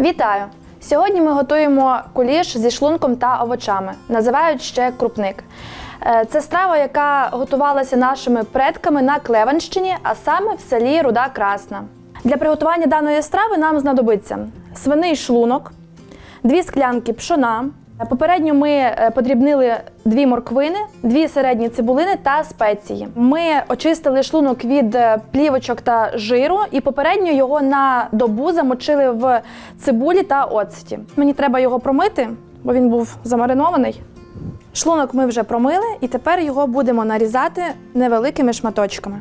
Вітаю! Сьогодні ми готуємо куліш зі шлунком та овочами. Називають ще крупник. Е, Це страва, яка готувалася нашими предками на Клеванщині, а саме в селі Руда Красна. Для приготування даної страви нам знадобиться свиний шлунок, дві склянки пшона. Попередньо ми е, подрібнили дві морквини, дві середні цибулини та спеції. Ми очистили шлунок від е, плівочок та жиру і попередньо його на добу замочили в цибулі та оцеті. Мені треба його промити, бо він був замаринований. Шлунок ми вже промили, і тепер його будемо нарізати невеликими шматочками.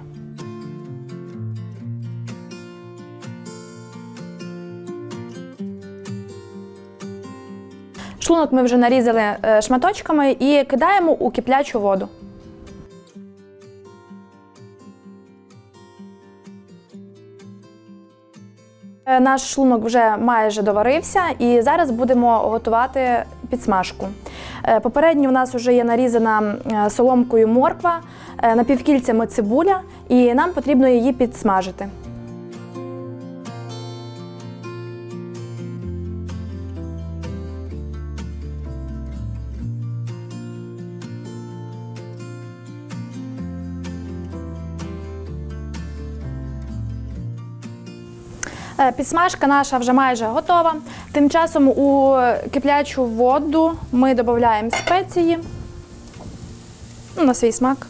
Шлунок ми вже нарізали е, шматочками і кидаємо у киплячу воду. Е, Наш шлунок вже майже доварився, і зараз будемо готувати підсмажку. Е, Попередньо у нас вже є нарізана соломкою морква, напівкільцями цибуля, і нам потрібно її підсмажити. Підсмажка наша вже майже готова. Тим часом у киплячу воду ми додаємо спеції ну, на свій смак.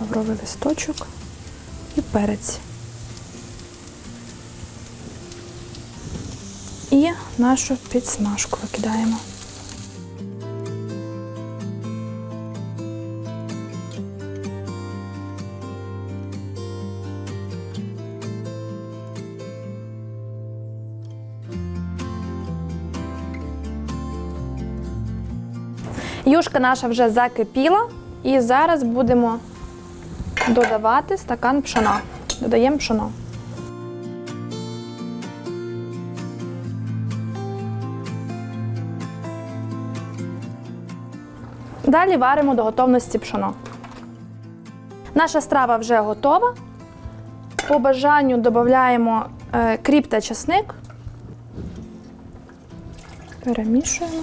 Лавровий листочок і перець. І нашу підсмажку викидаємо. Юшка наша вже закипіла, і зараз будемо додавати стакан пшона. Додаємо пшоно. Далі варимо до готовності пшоно. Наша страва вже готова. По бажанню додаємо е, кріп та часник. Перемішуємо.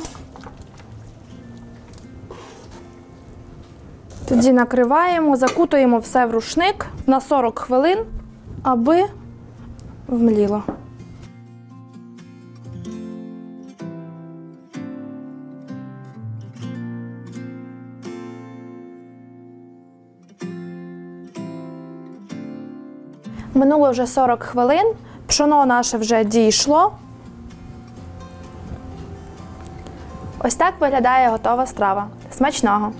Тоді накриваємо, закутуємо все в рушник на 40 хвилин, аби вмліло. Минуло вже 40 хвилин, пшоно наше вже дійшло. Ось так виглядає готова страва. Смачного!